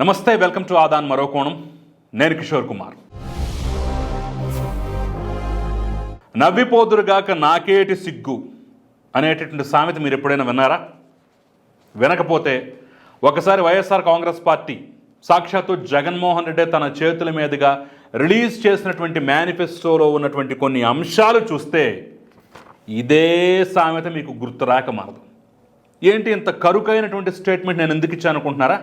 నమస్తే welcome to Aadan మరో కోణం. నేను కిషోర్ కుమార్. నవ్విపోదురుగాక నాకేటి సిగ్గు అనేటటువంటి సామెత మీరు ఎప్పుడైనా విన్నారా? వినకపోతే ఒకసారి వైఎస్ఆర్ కాంగ్రెస్ పార్టీ సాక్షాత్తు జగన్మోహన్ రెడ్డి తన చేతుల మీదుగా రిలీజ్ చేసినటువంటి మేనిఫెస్టోలో ఉన్నటువంటి కొన్ని అంశాలు చూస్తే ఇదే సామెత మీకు గుర్తురాక మారదు. ఏంటి ఇంత కరుకైనటువంటి స్టేట్మెంట్ నేను ఎందుకు ఇచ్చాను అనుకుంటున్నారా?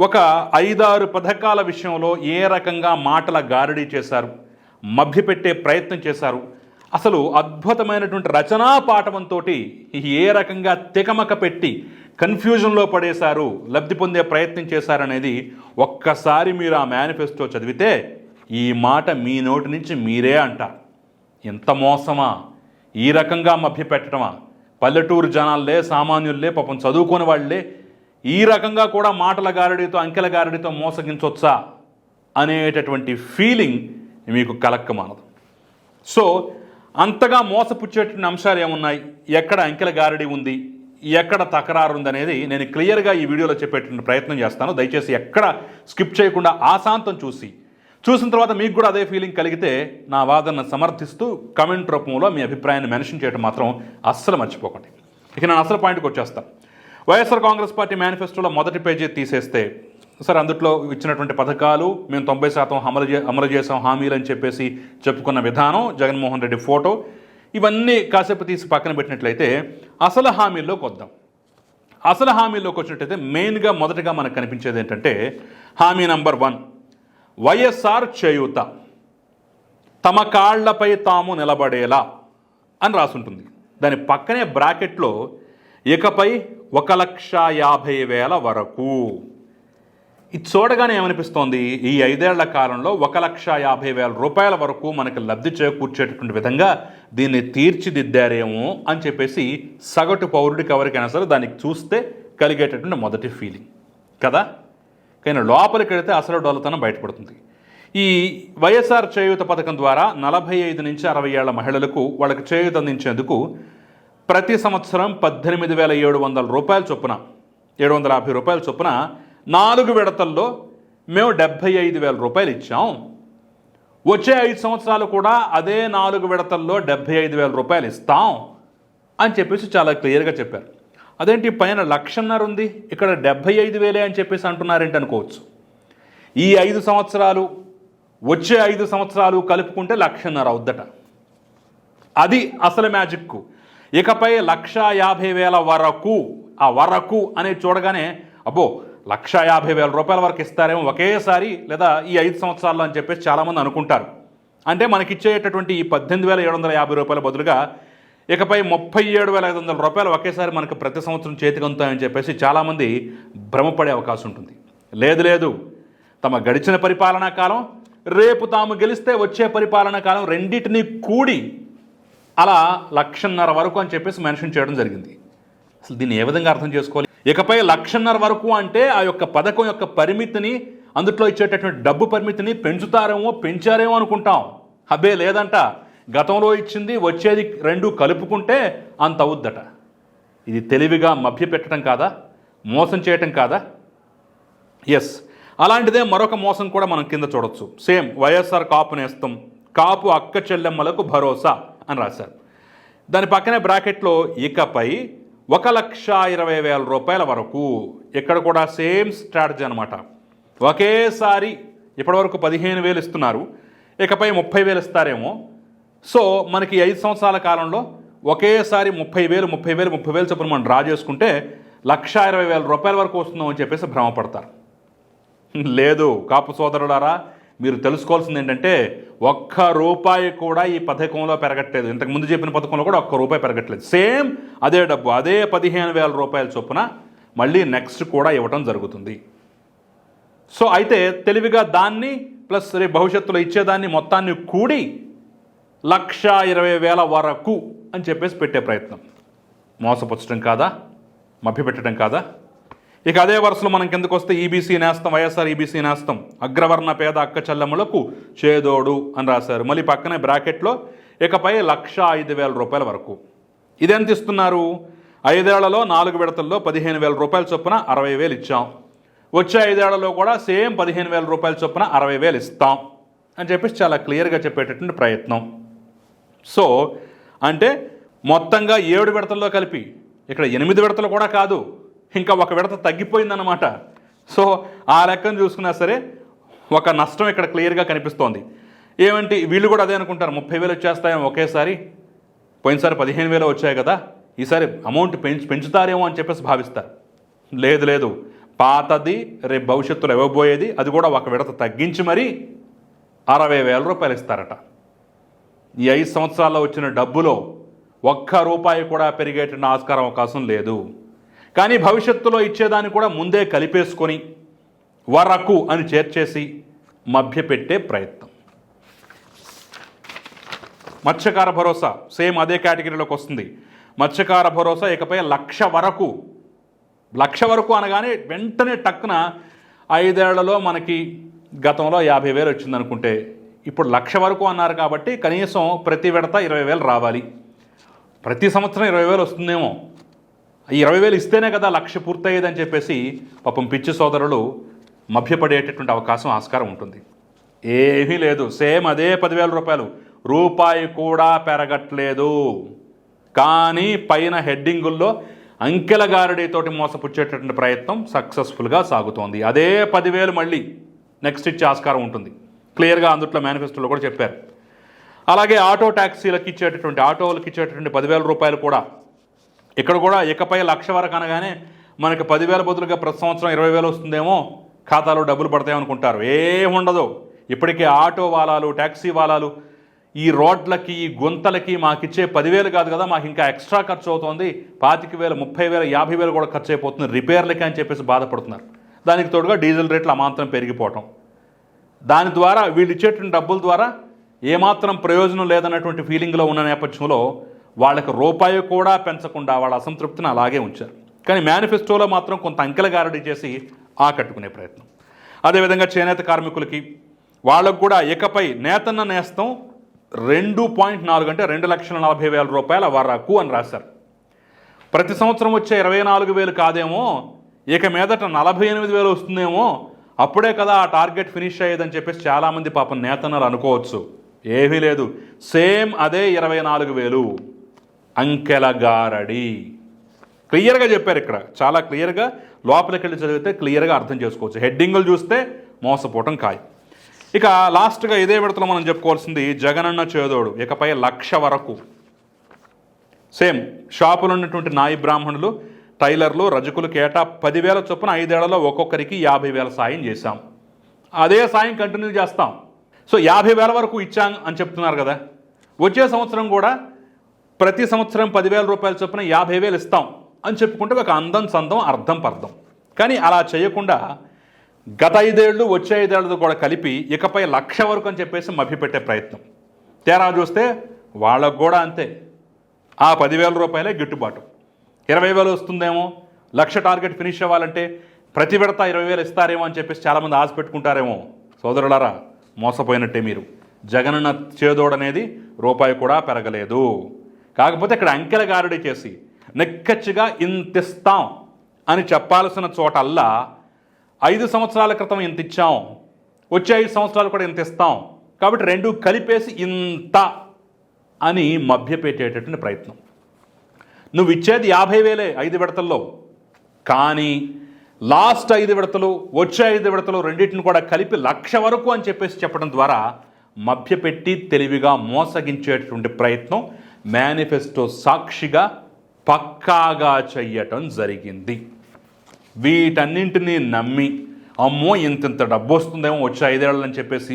ఒక ఐదారు పథకాల విషయంలో ఏ రకంగా మాటల గారడీ చేశారు మభ్యపెట్టే ప్రయత్నం చేశారు అసలు అద్భుతమైనటువంటి రచనా పాఠవంతో ఏ రకంగా తికమక పెట్టి కన్ఫ్యూజన్లో పడేశారు లబ్ధి పొందే ప్రయత్నం చేశారనేది ఒక్కసారి మీరు ఆ మేనిఫెస్టో చదివితే ఈ మాట మీ నోటి నుంచి మీరే అంటారు ఎంత మోసమా? ఈ రకంగా మభ్యపెట్టడమా పల్లెటూరు జనాల్లే సామాన్యుల్లే పాపం చదువుకునే వాళ్ళే ఈ రకంగా కూడా మాటల గారడితో అంకెల గారడితో మోసగించవచ్చా అనేటటువంటి ఫీలింగ్ మీకు కలక్కమానదు. సో అంతగా మోసపుచ్చేటువంటి అంశాలు ఏమున్నాయి? ఎక్కడ అంకెల గారడి ఉంది? ఎక్కడ తకరారు ఉంది అనేది నేను క్లియర్గా ఈ వీడియోలో చెప్పేటువంటి ప్రయత్నం చేస్తాను. దయచేసి ఎక్కడ స్కిప్ చేయకుండా ఆశాంతం చూసి చూసిన తర్వాత మీకు కూడా అదే ఫీలింగ్ కలిగితే నా వాదనను సమర్థిస్తూ కమెంట్ రూపంలో మీ అభిప్రాయాన్ని మెన్షన్ చేయడం మాత్రం అస్సలు మర్చిపోకండి. ఇక నేను అసలు పాయింట్కి వచ్చేస్తాను. వైఎస్ఆర్ కాంగ్రెస్ పార్టీ మేనిఫెస్టోలో మొదటి పేజీ తీసేస్తే సార్ అందుట్లో ఇచ్చినటువంటి పథకాలు మేము తొంభై శాతం అమలు చే అమలు చేసాం హామీలు అని చెప్పేసి చెప్పుకున్న విధానం జగన్మోహన్ రెడ్డి ఫోటో ఇవన్నీ కాసేపు తీసి పక్కన పెట్టినట్లయితే అసలు హామీల్లోకి వద్దాం. అసలు హామీల్లోకి వచ్చినట్టయితే మెయిన్గా మొదటగా మనకు కనిపించేది ఏంటంటే హామీ నంబర్ వన్ వైఎస్ఆర్ చేయూత తమ కాళ్ళపై తాము నిలబడేలా అని రాసుంటుంది. దాని పక్కనే బ్రాకెట్లో ఇకపై ఒక లక్ష యాభై వేల వరకు. ఇది చూడగానే ఏమనిపిస్తోంది? ఈ ఐదేళ్ళ కాలంలో ఒక లక్ష యాభై వేల రూపాయల వరకు మనకి లబ్ధి చేకూర్చేటటువంటి విధంగా దీన్ని తీర్చిదిద్దారేమో అని చెప్పేసి సగటు పౌరుడికి ఎవరికైనా సరే దానికి చూస్తే కలిగేటటువంటి మొదటి ఫీలింగ్ కదా? కానీ లోపలికి వెళితే అసలు డొల్లతనం బయటపడుతుంది. ఈ వైఎస్ఆర్ చేయూత పథకం ద్వారా నలభై ఐదు నుంచి అరవై ఏళ్ళ మహిళలకు వాళ్ళకి చేయూత అందించేందుకు ప్రతి సంవత్సరం పద్దెనిమిది వేల ఏడు వందల రూపాయల చొప్పున ఏడు వందల యాభై రూపాయల చొప్పున నాలుగు విడతల్లో మేము డెబ్భై ఐదు వేల రూపాయలు ఇచ్చాం. వచ్చే ఐదు సంవత్సరాలు కూడా అదే నాలుగు విడతల్లో డెబ్భై ఐదు వేల రూపాయలు ఇస్తాం అని చెప్పేసి చాలా క్లియర్గా చెప్పారు. అదేంటి పైన లక్షన్నర ఉంది ఇక్కడ డెబ్భై ఐదు వేలే అని చెప్పేసి అంటున్నారేంటి అనుకోవచ్చు. ఈ ఐదు సంవత్సరాలు వచ్చే ఐదు సంవత్సరాలు కలుపుకుంటే లక్షన్నర అవుద్దట. అది అసలు మ్యాజిక్ ఇకపై లక్ష యాభై వేల వరకు ఆ వరకు అనేది చూడగానే అబ్బో లక్ష యాభై వేల రూపాయల వరకు ఇస్తారేమో ఒకేసారి లేదా ఈ ఐదు సంవత్సరాల్లో అని చెప్పేసి చాలామంది అనుకుంటారు. అంటే మనకిచ్చేటటువంటి ఈ పద్దెనిమిది వేల ఏడు వందల యాభై రూపాయల బదులుగా ఇకపై ముప్పై ఏడు వేల ఐదు వందల రూపాయలు ఒకేసారి మనకు ప్రతి సంవత్సరం చేతికి అందుతాయని చెప్పేసి చాలామంది భ్రమపడే అవకాశం ఉంటుంది. లేదు లేదు. తమ గడిచిన పరిపాలనా కాలం రేపు తాము గెలిస్తే వచ్చే పరిపాలనా కాలం రెండింటినీ కూడి అలా లక్షన్నర వరకు అని చెప్పేసి మెన్షన్ చేయడం జరిగింది. అసలు దీన్ని ఏ విధంగా అర్థం చేసుకోవాలి? ఇకపై లక్షన్నర వరకు అంటే ఆ యొక్క పథకం యొక్క పరిమితిని అందుట్లో ఇచ్చేటటువంటి డబ్బు పరిమితిని పెంచుతారేమో పెంచారేమో అనుకుంటాం. అబ్బే లేదంట. గతంలో ఇచ్చింది వచ్చేది రెండు కలుపుకుంటే అంత అవుద్దట. ఇది తెలివిగా మభ్యపెట్టడం కాదా? మోసం చేయటం కాదా? ఎస్ అలాంటిదే మరొక మోసం కూడా మనం కింద చూడొచ్చు. సేమ్ వైఎస్ఆర్ కాపు నేస్తం కాపు అక్క చెల్లెమ్మలకు భరోసా. అని రాశారు. దాని పక్కనే బ్రాకెట్లో ఇకపై ఒక లక్ష ఇరవై వేల రూపాయల వరకు ఇక్కడ కూడా సేమ్ స్ట్రాటజీ అనమాట ఒకేసారి ఇప్పటివరకు పదిహేను వేలు ఇస్తున్నారు. ఇకపై ముప్పై వేలు ఇస్తారేమో. సో మనకి ఐదు సంవత్సరాల కాలంలో ఒకేసారి ముప్పై వేలు ముప్పై వేలు ముప్పై వేలు చొప్పున మనం డ్రా చేసుకుంటే లక్ష ఇరవై వేల రూపాయల వరకు వస్తుందో అని చెప్పేసి భ్రమపడతారు. లేదు కాపు సోదరులారా మీరు తెలుసుకోవాల్సింది ఏంటంటే ఒక్క రూపాయి కూడా ఈ పథకంలో పెరగట్లేదు. ఇంతకు ముందు చెప్పిన పథకంలో కూడా ఒక్క రూపాయి పెరగట్లేదు. సేమ్ అదే డబ్బు అదే పదిహేను వేల రూపాయల చొప్పున మళ్ళీ నెక్స్ట్ కూడా ఇవ్వటం జరుగుతుంది. సో అయితే తెలివిగా దాన్ని ప్లస్ రేపు భవిష్యత్తులో ఇచ్చేదాన్ని మొత్తాన్ని కూడి లక్ష ఇరవై వేల వరకు అని చెప్పేసి పెట్టే ప్రయత్నం. మోసపుచ్చడం కాదా? మభ్యపెట్టడం కాదా? ఇక అదే వరుసలో మనం కిందకు వస్తే ఈబీసీ నేస్తం వైఎస్ఆర్ ఈబీసీ నేస్తం. అగ్రవర్ణ పేద అక్క చెల్లెమ్మలకు చేదోడు అని రాశారు. మళ్ళీ పక్కనే బ్రాకెట్లో ఇకపై లక్ష ఐదు వేల రూపాయల వరకు. ఇదెంత ఇస్తున్నారు? ఐదేళ్ళలో నాలుగు విడతల్లో పదిహేను వేల రూపాయల చొప్పున అరవై వేలు ఇచ్చాం. వచ్చే ఐదేళ్ళలో కూడా సేమ్ పదిహేను వేల రూపాయల చొప్పున అరవై వేలు ఇస్తాం అని చెప్పేసి చాలా క్లియర్గా చెప్పేటటువంటి ప్రయత్నం. సో అంటే మొత్తంగా ఏడు విడతల్లో కలిపి ఇక్కడ ఎనిమిది విడతలు కూడా కాదు ఇంకా ఒక విడత తగ్గిపోయిందన్నమాట. సో ఆ లెక్కను చూసుకున్నా సరే ఒక నష్టం ఇక్కడ క్లియర్గా కనిపిస్తోంది. ఏమంటే వీళ్ళు కూడా అదే అనుకుంటారు. ముప్పై వేలు వచ్చేస్తాయేమో ఒకేసారి. పోయినసారి పదిహేను వేలు వచ్చాయి కదా. ఈసారి అమౌంట్ పెంచు పెంచుతారేమో అని చెప్పేసి భావిస్తారు. లేదు లేదు. పాతది రేపు భవిష్యత్తులో ఇవ్వబోయేది అది కూడా ఒక విడత తగ్గించి మరీ అరవై వేల రూపాయలు ఇస్తారట. ఈ ఐదు సంవత్సరాల్లో వచ్చిన డబ్బులో ఒక్క రూపాయి కూడా పెరిగేటువంటి ఆస్కారం అవకాశం లేదు. కానీ భవిష్యత్తులో ఇచ్చేదాన్ని కూడా ముందే కలిపేసుకొని వరకు అని చేర్చేసి మభ్యపెట్టే ప్రయత్నం. మత్స్యకార భరోసా సేమ్ అదే కేటగిరీలోకి వస్తుంది. మత్స్యకార భరోసా ఇకపై లక్ష వరకు లక్ష వరకు అనగానే వెంటనే టక్కున ఐదేళ్ళలో మనకి గతంలో యాభై వేలు వచ్చిందనుకుంటే ఇప్పుడు లక్ష వరకు అన్నారు కాబట్టి కనీసం ప్రతి విడత ఇరవై వేలు రావాలి. ప్రతి సంవత్సరం ఇరవై వేలు వస్తుందేమో. ఇరవై వేలు ఇస్తేనే కదా లక్ష పూర్తయ్యేదని చెప్పేసి పాపం పిచ్చి సోదరులు మభ్యపడేటటువంటి అవకాశం ఆస్కారం ఉంటుంది. ఏమీ లేదు. సేమ్ అదే పదివేల రూపాయలు. రూపాయి కూడా పెరగట్లేదు. కానీ పైన హెడ్డింగుల్లో అంకెలగారడితోటి మోసపుచ్చేటటువంటి ప్రయత్నం సక్సెస్ఫుల్గా సాగుతోంది. అదే పదివేలు మళ్ళీ నెక్స్ట్ ఇచ్చే ఆస్కారం ఉంటుంది. క్లియర్గా అందుట్లో మేనిఫెస్టోలో కూడా చెప్పారు. అలాగే ఆటో ట్యాక్సీలకు ఇచ్చేటటువంటి ఆటోలకు ఇచ్చేటటువంటి పదివేల రూపాయలు కూడా ఇక్కడ కూడా ఇకపై లక్ష వరకు అనగానే మనకి పదివేల బదులుగా ప్రతి సంవత్సరం ఇరవై వేలు వస్తుందేమో ఖాతాలో డబ్బులు పడతాయనుకుంటారు ఏముండదు ఇప్పటికే ఆటో వాలాలు ట్యాక్సీ వాలాలు ఈ రోడ్లకి ఈ గుంతలకి మాకిచ్చే పదివేలు కాదు కదా మాకు ఇంకా ఎక్స్ట్రా ఖర్చు అవుతోంది పాతిక వేలు ముప్పై వేలు యాభై వేలు కూడా ఖర్చు అయిపోతుంది రిపేర్లకి అని చెప్పేసి బాధపడుతున్నారు. దానికి తోడుగా డీజిల్ రేట్లు అమాంతరం పెరిగిపోవటం. దాని ద్వారా వీళ్ళు ఇచ్చేటువంటి డబ్బుల ద్వారా ఏమాత్రం ప్రయోజనం లేదన్నటువంటి ఫీలింగ్లో ఉన్న నేపథ్యంలో వాళ్ళకి రూపాయి కూడా పెంచకుండా వాళ్ళ అసంతృప్తిని అలాగే ఉంచారు. కానీ మేనిఫెస్టోలో మాత్రం కొంత అంకెల గారడీ చేసి ఆకట్టుకునే ప్రయత్నం. అదేవిధంగా చేనేత కార్మికులకి వాళ్ళకు కూడా ఇకపై నేతన్న నేస్తం రెండు పాయింట్ నాలుగు అంటే రెండు లక్షల నలభై వేల రూపాయల వరకు అని రాశారు. ప్రతి సంవత్సరం వచ్చే ఇరవై నాలుగు వేలు కాదేమో ఇక మీదట నలభై ఎనిమిది వేలు వస్తుందేమో అప్పుడే కదా ఆ టార్గెట్ ఫినిష్ అయ్యేదని చెప్పేసి చాలామంది పాపం నేతన్నలు అనుకోవచ్చు. ఏమీ లేదు. సేమ్ అదే ఇరవై నాలుగు వేలు. అంకెల గారడి క్లియర్గా చెప్పారు ఇక్కడ. చాలా క్లియర్గా లోపలికి వెళ్ళి చదివితే క్లియర్గా అర్థం చేసుకోవచ్చు. హెడ్డింగులు చూస్తే మోసపోవటం ఖాయం. ఇక లాస్ట్గా ఇదే విడతలో మనం చెప్పుకోవాల్సింది జగనన్న చేదోడు ఇకపై లక్ష వరకు. సేమ్ షాపులో ఉన్నటువంటి నాయి బ్రాహ్మణులు టైలర్లు రజకులు కేటా పదివేల చొప్పున ఐదేళ్ళలో ఒక్కొక్కరికి యాభై వేల సాయం చేశాం. అదే సాయం కంటిన్యూ చేస్తాం. సో యాభై వేల వరకు ఇచ్చాం అని చెప్తున్నారు కదా. వచ్చే సంవత్సరం కూడా ప్రతి సంవత్సరం పదివేల రూపాయల చొప్పున యాభై వేలు ఇస్తాం అని చెప్పుకుంటే ఒక అందం సందం అర్థం పర్థం. కానీ అలా చేయకుండా గత ఐదేళ్ళు వచ్చే ఐదేళ్ళతో కూడా కలిపి ఇకపై లక్ష వరకు అని చెప్పేసి మభ్యపెట్టే ప్రయత్నం. తేరా చూస్తే వాళ్ళకు కూడా అంతే. ఆ పదివేల రూపాయలే గిట్టుబాటు. ఇరవై వేలు వస్తుందేమో? లక్ష టార్గెట్ ఫినిష్ అవ్వాలంటే ప్రతి విడత ఇరవై వేలు ఇస్తారేమో అని చెప్పేసి చాలామంది ఆశ పెట్టుకుంటారేమో. సోదరులారా మోసపోయినట్టే మీరు. జగనన్న చేదోడనేది రూపాయి కూడా పెరగలేదు. కాకపోతే ఇక్కడ అంకెల గారడీ చేసి నిక్కచ్చిగా ఇంతిస్తాం అని చెప్పాల్సిన చోటల్లా ఐదు సంవత్సరాల క్రితం ఇంత ఇచ్చాం వచ్చే ఐదు సంవత్సరాలు కూడా ఇంత ఇస్తాం కాబట్టి రెండు కలిపేసి ఇంత అని మభ్యపెట్టేటటువంటి ప్రయత్నం. నువ్వు ఇచ్చేది యాభై వేలే ఐదు విడతల్లో. కానీ లాస్ట్ ఐదు విడతలు వచ్చే ఐదు విడతలు రెండింటిని కూడా కలిపి లక్ష వరకు అని చెప్పేసి చెప్పడం ద్వారా మభ్యపెట్టి తెలివిగా మోసగించేటటువంటి ప్రయత్నం మేనిఫెస్టో సాక్షిగా పక్కాగా చెయ్యటం జరిగింది. వీటన్నింటినీ నమ్మి అమ్మో ఇంతింత డబ్బు వస్తుందేమో వచ్చే ఐదేళ్ళని చెప్పేసి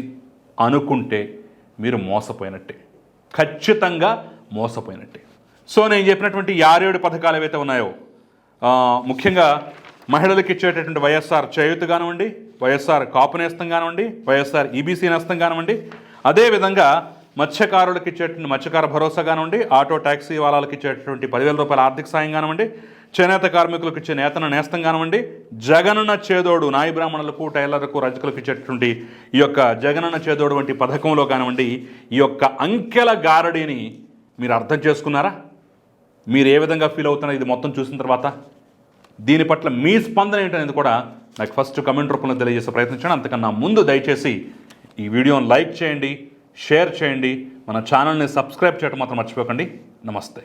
అనుకుంటే మీరు మోసపోయినట్టే. ఖచ్చితంగా మోసపోయినట్టే. సో నేను చెప్పినటువంటి యారేడు ఆరేడు పథకాలు ఏవైతే ఉన్నాయో ముఖ్యంగా మహిళలకు ఇచ్చేటటువంటి వైఎస్ఆర్ చేయూత కానివ్వండి వైఎస్ఆర్ కాపు నేస్తం కానివ్వండి వైఎస్ఆర్ ఈబీసీ నేస్తం కానివ్వండి అదేవిధంగా మత్స్యకారులకు ఇచ్చేటువంటి మత్స్యకార భరోసా కానివ్వండి ఆటో ట్యాక్సీ వాళ్ళకి ఇచ్చేటువంటి పదివేల రూపాయల ఆర్థిక సాయం కానివ్వండి చేనేత కార్మికులకు ఇచ్చే నేతన నేస్తం కానివ్వండి జగనన్న చేదోడు నాయి బ్రాహ్మణులకు టైలర్లకు రజకులకు ఇచ్చేటువంటి ఈ యొక్క జగనన్న చేదోడు వంటి పథకంలో కానివ్వండి ఈ యొక్క అంకెల గారడిని మీరు అర్థం చేసుకున్నారా? మీరు ఏ విధంగా ఫీల్ అవుతున్నారు ఇది మొత్తం చూసిన తర్వాత? దీని పట్ల మీ స్పందన ఏంటనేది కూడా నాకు ఫస్ట్ కమెంట్ రూపంలో తెలియజేసే ప్రయత్నించండి అంతకన్నా ముందు దయచేసి ఈ వీడియోని లైక్ చేయండి. షేర్ చేయండి. మన ఛానల్ని సబ్స్క్రైబ్ చేయడం మాత్రం మర్చిపోకండి. నమస్తే.